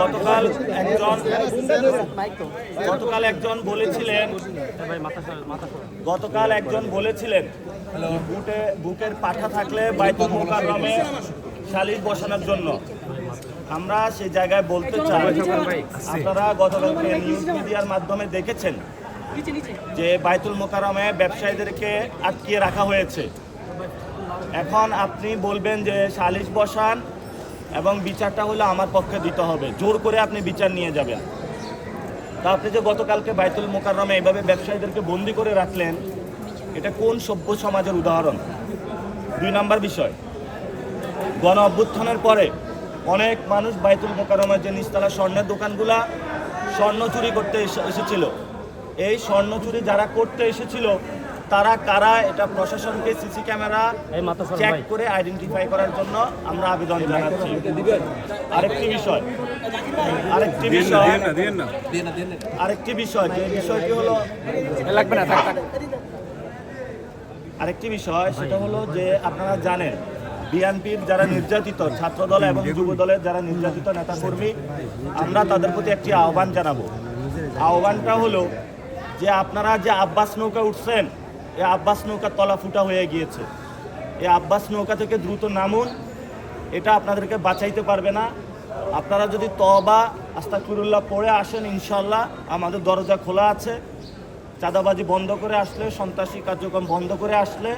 গতকাল একজন গতকাল একজন বলেছিলেন গতকাল একজন বলেছিলেন বুটে বুকের পাঠা থাকলে বাইতুল মোকাররমে শালিশ বসানোর জন্য। আমরা সেই জায়গায় বলতে চাই আপনারা গতকালকে নিউজ মিডিয়ার মাধ্যমে দেখেছেন যে বাইতুল মোকারমে ব্যবসায়ীদেরকে আটকিয়ে রাখা হয়েছে। এখন আপনি বলবেন যে সালিশ বসান এবং বিচারটা হলো আমার পক্ষে দিতে হবে। জোর করে আপনি বিচার নিয়ে যাবেন। তা আপনি যে গতকালকে বাইতুল মোকাররমে এইভাবে ব্যবসায়ীদেরকে বন্দি করে রাখলেন, এটা কোন সভ্য সমাজের উদাহরণ? দুই নাম্বার বিষয়, গণ অভ্যুত্থানের পরে অনেক মানুষ বাইতুল মোকাররমের যে নিস্তালা স্বর্ণের দোকানগুলা স্বর্ণ চুরি করতে এসে- এসেছিল। এই স্বর্ণ চুরি যারা করতে এসেছিল তারা কারা এটা প্রশাসনকে সিসি ক্যামেরা চেক করে আইডেন্টিফাই করার জন্য আমরা আবেদন জানাচ্ছি। আরেকটি বিষয় আরেকটি বিষয় আরেকটি বিষয় যে বিষয়টি হলো লাগবে না আরেকটি বিষয় সেটা হলো যে আপনারা জানেন বিএনপির যারা নির্যাতিত ছাত্রদল এবং যুব দলের যারা নির্যাতিত নেতা নেতাকর্মী আমরা তাদের প্রতি একটি আহ্বান জানাব। আহ্বানটা হলো যে আপনারা যে আব্বাস নৌকা উঠছেন এই আব্বাস নৌকা তলা ফুটা হয়ে গিয়েছে। এ আব্বাস নৌকা থেকে দ্রুত নামুন। এটা আপনাদেরকে বাঁচাইতে পারবে না। আপনারা যদি তবা আস্তাকুরুল্লাহ পড়ে আসেন ইনশাল্লাহ আমাদের দরজা খোলা আছে। চাঁদাবাজি বন্ধ করে আসলে সন্ত্রাসী কার্যক্রম বন্ধ করে আসলে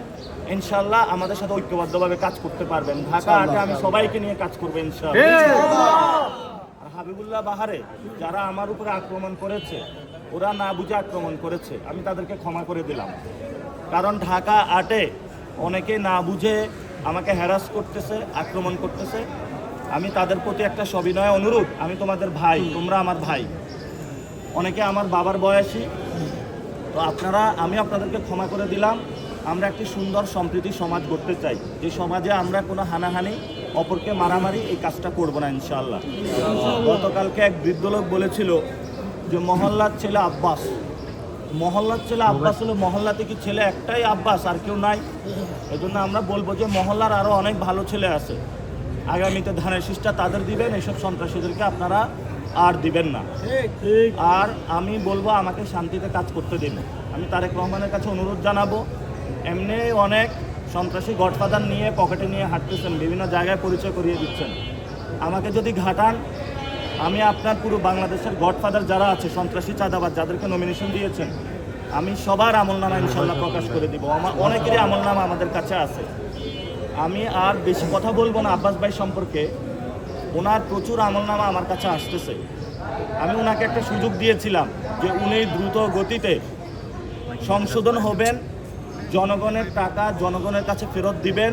ইনশাল্লাহ আমাদের সাথে ঐক্যবদ্ধভাবে কাজ করতে পারবেন। ঢাকা আটে আমি সবাইকে নিয়ে কাজ করব ইনশাল্লাহ আর হাবিবুল্লাহ বাহারে যারা আমার উপরে আক্রমণ করেছে ওরা না বুঝে আক্রমণ করেছে। আমি তাদেরকে ক্ষমা করে দিলাম। কারণ ঢাকা আটে অনেকে না বুঝে আমাকে হ্যারাস করতেছে আক্রমণ করতেছে। আমি তাদের প্রতি একটা সবিনয় অনুরোধ আমি তোমাদের ভাই তোমরা আমার ভাই। অনেকে আমার বাবার বয়সী। তো আপনারা আমি আপনাদেরকে ক্ষমা করে দিলাম। আমরা একটি সুন্দর সম্প্রীতি সমাজ গড়তে চাই। যে সমাজে আমরা কোনো হানাহানি অপরকে মারামারি এই কাজটা করব না ইনশাআল্লাহ। গতকালকে এক বৃদ্ধ লোক বলেছিল যে মহল্লার ছেলে আব্বাস মহল্লার ছেলে আব্বাস হলো, মহল্লা থেকে ছেলে একটাই আব্বাস, আর কেউ নাই। এই জন্য আমরা বলব যে মহল্লার আরও অনেক ভালো ছেলে আছে। আগামীতে ধানের শীষটা তাদের দিবেন এইসব সন্ত্রাসীদেরকে আপনারা আর দিবেন না। আর আমি বলব আমাকে শান্তিতে কাজ করতে দিন। আমি তারেক রহমানের কাছে অনুরোধ জানাব, এমনি অনেক সন্ত্রাসী গডফাদার নিয়ে, পকেটে নিয়ে হাঁটতেছেন, বিভিন্ন জায়গায় পরিচয় করিয়ে দিচ্ছেন। আমাকে যদি ঘাটান আমি আপনার পুরো বাংলাদেশের গডফাদার যারা আছে, সন্ত্রাসী চাঁদাবাদ যাদেরকে নমিনেশন দিয়েছেন, আমি সবার আমলনামা ইনশাল্লাহ প্রকাশ করে দিব। আমার অনেকেরই আমলনামা আমাদের কাছে আছে। আমি আর বেশি কথা বলব না আব্বাস ভাই সম্পর্কে। ওনার প্রচুর আমলনামা আমার কাছে আসতেছে। আমি ওনাকে একটা সুযোগ দিয়েছিলাম যে উনি দ্রুত গতিতে সংশোধন হবেন, জনগণের টাকা জনগণের কাছে ফেরত দিবেন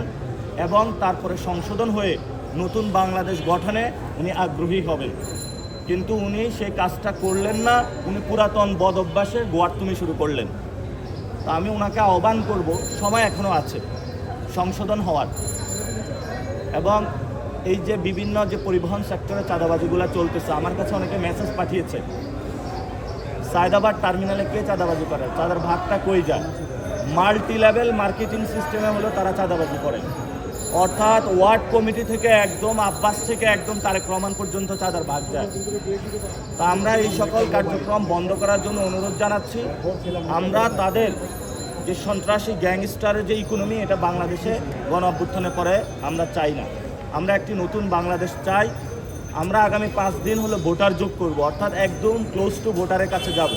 এবং তারপরে সংশোধন হয়ে নতুন বাংলাদেশ গঠনে উনি আগ্রহী হবেন কিন্তু উনি সেই কাজটা করলেন না, উনি পুরাতন বদ অভ্যাসে গোয়ারতুমি শুরু করলেন। তা আমি ওনাকে আহ্বান করব, সময় এখনও আছে, সংশোধন হওয়ার। এবং এই যে বিভিন্ন যে পরিবহন সেক্টরে চাঁদাবাজিগুলো চলতেছে, আমার কাছে অনেকে মেসেজ পাঠিয়েছে, সায়দাবাদ টার্মিনালে কে চাঁদাবাজি করে, চাঁদার ভাগটা কই যায়? মাল্টি লেভেল মার্কেটিং সিস্টেমে হলো তারা চাঁদাবাজি করে। অর্থাৎ ওয়ার্ড কমিটি থেকে একদম আব্বাস থেকে একদম তারেক রহমান পর্যন্ত চাঁদার ভাগ যায়। তা আমরা এই সকল কার্যক্রম বন্ধ করার জন্য অনুরোধ জানাচ্ছি। আমরা তাদের যে সন্ত্রাসী গ্যাংস্টারের যে ইকোনমি এটা বাংলাদেশে গণ অভ্যুত্থানের পরে আমরা চাই না। আমরা একটি নতুন বাংলাদেশ চাই। আমরা আগামী পাঁচ দিন হলো ভোটার যোগ করব, অর্থাৎ একদম ক্লোজ টু ভোটারের কাছে যাব।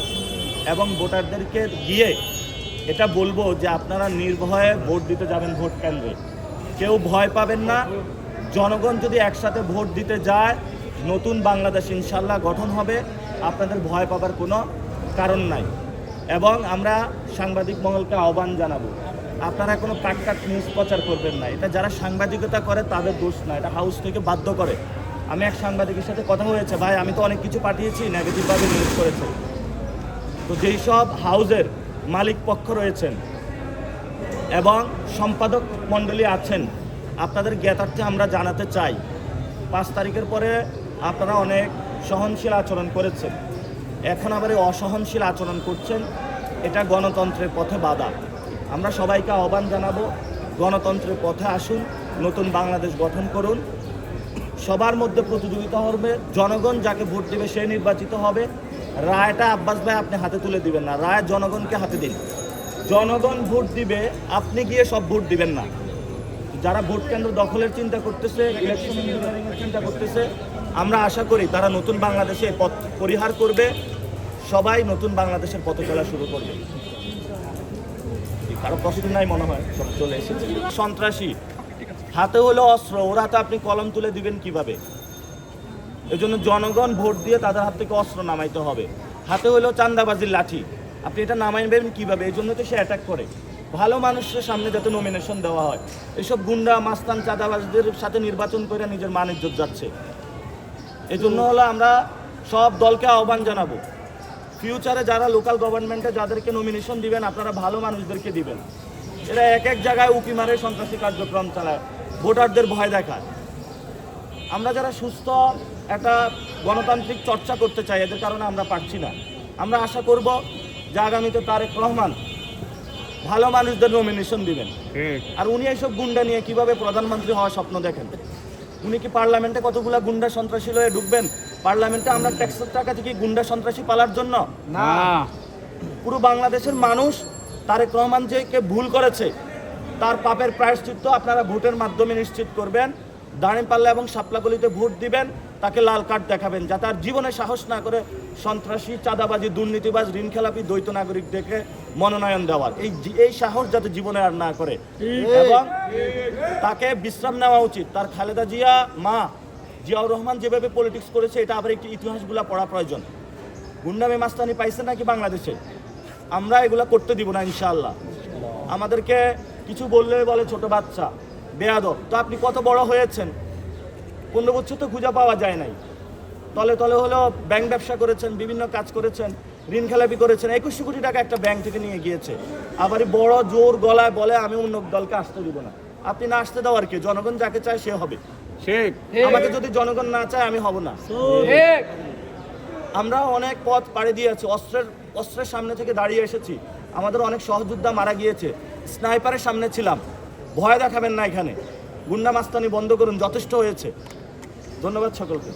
এবং ভোটারদেরকে গিয়ে এটা বলব যে আপনারা নির্ভয়ে ভোট দিতে যাবেন ভোট কেন্দ্রে। কেউ ভয় পাবেন না। জনগণ যদি একসাথে ভোট দিতে যায়, নতুন বাংলাদেশ ইনশাল্লাহ গঠন হবে। আপনাদের ভয় পাবার কোনো কারণ নাই। এবং আমরা সাংবাদিক মহলকে আহ্বান জানাব, আপনারা কোনো কাট কাট নিউজ প্রচার করবেন না। এটা যারা সাংবাদিকতা করে, তাদের দোষ না। এটা হাউস থেকে বাধ্য করে। আমি এক সাংবাদিকের সাথে কথা হয়েছে, ভাই, আমি তো অনেক কিছু পাঠিয়েছি নেগেটিভভাবে নিউজ করেছে। তো যেই সব হাউজের মালিক পক্ষ রয়েছেন এবং সম্পাদক মণ্ডলী আছেন। আপনাদের জ্ঞাতার্থে আমরা জানাতে চাই, পাঁচ তারিখের পরে আপনারা অনেক সহনশীল আচরণ করেছেন। এখন আবার এই অসহনশীল আচরণ করছেন, এটা গণতন্ত্রের পথে বাধা। আমরা সবাইকে আহ্বান জানাব, গণতন্ত্রের পথে আসুন, নতুন বাংলাদেশ গঠন করুন। সবার মধ্যে প্রতিযোগিতা হবে, জনগণ যাকে ভোট দেবে সে নির্বাচিত হবে। রায়টা আব্বাস ভাই আপনি হাতে তুলে দিবেন না, রায় জনগণকে হাতে দিন। জনগণ ভোট দিবে, আপনি গিয়ে সব ভোট দিবেন না। যারা ভোট কেন্দ্র দখলের চিন্তা করতেছে চিন্তা করতেছে, আমরা আশা করি তারা নতুন বাংলাদেশে পথ পরিহার করবে, সবাই নতুন বাংলাদেশের পথ চলা শুরু করবে। কারও প্রশ্ন নাই মনে হয়, সব চলে এসেছে। সন্ত্রাসী, হাতে হলো অস্ত্র, ওর হাতে আপনি কলম তুলে দিবেন কীভাবে? এজন্য জনগণ ভোট দিয়ে তাদের হাত থেকে অস্ত্র নামাইতে হবে। হাতে হলো চান্দাবাজির লাঠি। আপনি এটা নামাইবেন কীভাবে? এই জন্য তো সে অ্যাটাক করে। ভালো মানুষের সামনে যাতে নমিনেশন দেওয়া হয়। এসব গুন্ডা, মাস্তান, চাঁদাবাজদের সাথে নির্বাচন করে নিজের মান ইজ্জত যাচ্ছে। এই জন্য হলো আমরা সব দলকে আহ্বান জানাব। ফিউচারে যারা লোকাল গভর্নমেন্টে যাদেরকে নমিনেশন দিবেন, আপনারা ভালো মানুষদেরকে দিবেন। এরা এক এক জায়গায় উকি মারে সন্ত্রাসী কার্যক্রম চালায়। ভোটারদের ভয় দেখায়। আমরা যারা সুস্থ, একটা গণতান্ত্রিক চর্চা করতে চাই, এদের কারণে আমরা পারছি না। আমরা আশা করব যে আগামীতে তারেক রহমান ভালো মানুষদের নমিনেশন দিবেন। আর উনি এইসব গুন্ডা নিয়ে কীভাবে প্রধানমন্ত্রী হওয়ার স্বপ্ন দেখেন? উনি কি পার্লামেন্টে কতগুলা গুন্ডা সন্ত্রাসী লয়ে ঢুকবেন? পার্লামেন্টে আমরা ট্যাক্সের টাকা থেকে গুন্ডা সন্ত্রাসী পালার জন্য? না। পুরো বাংলাদেশের মানুষ তারেক রহমান যে কে ভুল করেছে তার পাপের প্রায়শ্চিত্ত আপনারা ভোটের মাধ্যমে নিশ্চিত করবেন। দাঁড়িপাল্লা এবং সাপলাগলিতে ভোট দিবেন। তাকে লাল কার্ড দেখাবেন যাতে আর জীবনে সাহস না করে সন্ত্রাসী, চাঁদাবাজি, দুর্নীতিবাজ ঋণ খেলাপি দ্বৈত নাগরিক দেখে মনোনয়ন দেওয়ার। এই এই সাহস যাতে জীবনে আর না করে। এবং তাকে বিশ্রাম নেওয়া উচিত। তার খালেদা জিয়া, মা জিয়াউর রহমান যেভাবে পলিটিক্স করেছে, এটা আবার একটি ইতিহাসগুলা পড়া প্রয়োজন। গুন্ডামি মাস্তানি পাইছে নাকি বাংলাদেশে? আমরা এগুলা করতে দিব না, ইনশাআল্লাহ। আমাদেরকে কিছু বললে বলে ছোট বাচ্চা। বেয়াদব। তো আপনি কত বড় হয়েছেন? পনেরো বছর তো খুঁজে পাওয়া যায় নাই। তলে তলে হলো ব্যাংক ব্যবসা করেছেন বিভিন্ন কাজ করেছেন ঋণ খেলাপি করেছেন একুশশো কোটি টাকা একটা ব্যাংক থেকে নিয়ে গিয়েছে। আবার বড় জোর গলায় বলে আমি অন্য দলকে আসতে দিব না। আপনি না আসতে দাও আর কি? জনগণ যাকে চায় সে হবে। আমাকে যদি জনগণ না চায় আমি হব না। ঠিক আমরা অনেক পথ পাড়ি দিয়েছি অস্ত্রের অস্ত্রের সামনে থেকে দাঁড়িয়ে এসেছি। আমাদের অনেক সহযোদ্ধা মারা গিয়েছে। স্নাইপারের সামনে ছিলাম। ভয় দেখাবেন না এখানে। গুন্ডা মাস্তানি বন্ধ করুন যথেষ্ট হয়েছে। ধন্যবাদ সকলকে।